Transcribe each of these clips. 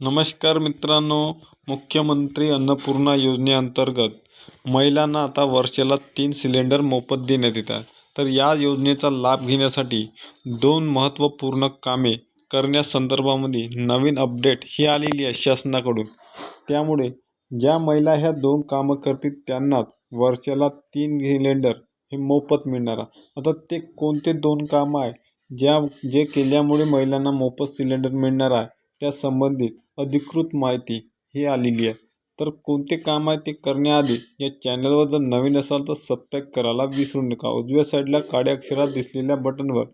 नमस्कार मित्रांनो मुख्यमंत्री अन्नपूर्णा योजनेअंतर्गत महिलांना आता वर्षाला तीन सिलेंडर मोफत देण्यात येतात. आहे तर या योजनेचा लाभ घेण्यासाठी दोन महत्त्वपूर्ण कामे करण्यासंदर्भामध्ये नवीन अपडेट ही आलेली आहे शासनाकडून. त्यामुळे ज्या महिला ह्या दोन कामं करतील त्यांनाच वर्षाला तीन सिलेंडर हे मोफत मिळणार. आहे आता ते कोणते दोन कामं आहे? ज्या जे केल्यामुळे महिलांना मोफत सिलेंडर मिळणार आहे? त्या संबंधित अधिकृत माहिती ही आलेली आहे. तर कोणते काम आहे ते करण्याआधी या चॅनलवर जर नवीन असाल तर सबस्क्राईब करायला विसरू नका. उजव्या साईडला काळ्या अक्षरात दिसलेल्या बटनवर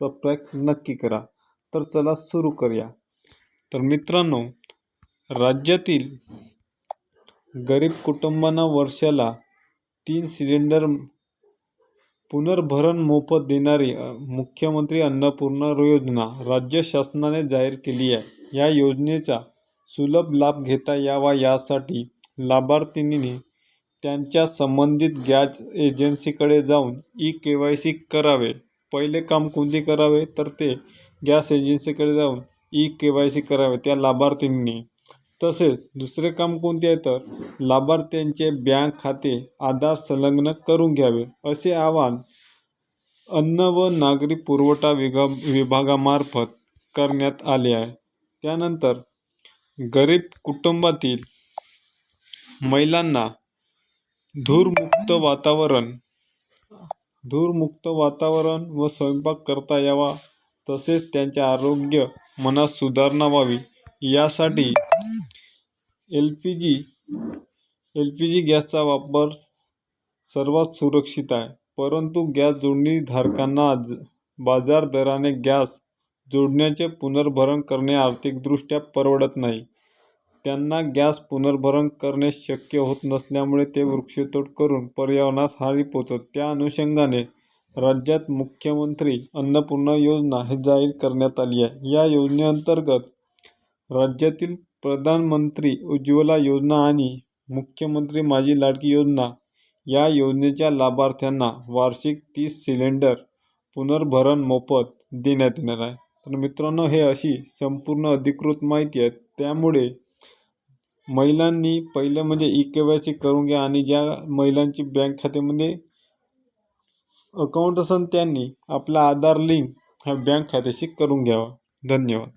सबस्क्राईब नक्की करा. तर चला सुरू करूया. तर मित्रांनो राज्यातील गरीब कुटुंबांना वर्षाला तीन सिलेंडर पुनर्भरण मोफत देणारी मुख्यमंत्री अन्नपूर्णा योजना राज्य शासनाने जाहीर केली आहे. या योजनेचा सुलभ लाभ घेता यावा यासाठी लाभार्थींनी त्यांच्या संबंधित गॅस एजन्सीकडे जाऊन ई के वाय सी करावे. पहिले काम कोणते करावे? तर ते गॅस एजन्सीकडे जाऊन ई के वाय सी करावे. त्या लाभार्थींनी तसेच दुसरे काम कोणते आहे तर लाभार्थ्यांचे बँक खाते आधार संलग्न करून घ्यावे असे आवाहन अन्न व नागरी पुरवठा विगा विभागामार्फत करण्यात आले आहे. त्यानंतर गरीब कुटुंबातील महिलांना धूरमुक्त वातावरण धूरमुक्त वातावरण व स्वयंपाक करता यावा तसेच त्यांचे आरोग्य मनात सुधारणा व्हावी यासाठी L P G L P G गॅसचा वापर सर्वात सुरक्षित आहे. परंतु गॅस जोडणी धारकांना आज बाजार दराने गॅस जोडण्याचे पुनर्भरण करणे आर्थिकदृष्ट्या परवडत नाही. त्यांना गॅस पुनर्भरण करणे शक्य होत नसल्यामुळे ते वृक्षतोड करून पर्यावरणास हानी पोचत त्या अनुषंगाने राज्यात मुख्यमंत्री अन्नपूर्णा योजना हे जाहीर करण्यात आली आहे. या योजनेअंतर्गत राज्यातील प्रधानमंत्री उज्ज्वला योजना आणि मुख्यमंत्री माझी लाडकी योजना या योजनेच्या लाभार्थ्यांना वार्षिक तीस सिलेंडर पुनर्भरण मोफत देण्यात येणार आहे. तर मित्रांनो हे अशी संपूर्ण अधिकृत माहिती आहे. त्यामुळे महिलांनी पहिलं म्हणजे ई के वाय सी करून घ्या आणि ज्या महिलांची बँक खात्यामध्ये अकाउंट असेल त्यांनी आपला आधार लिंक ह्या बँक खात्याशी करून घ्यावा. धन्यवाद.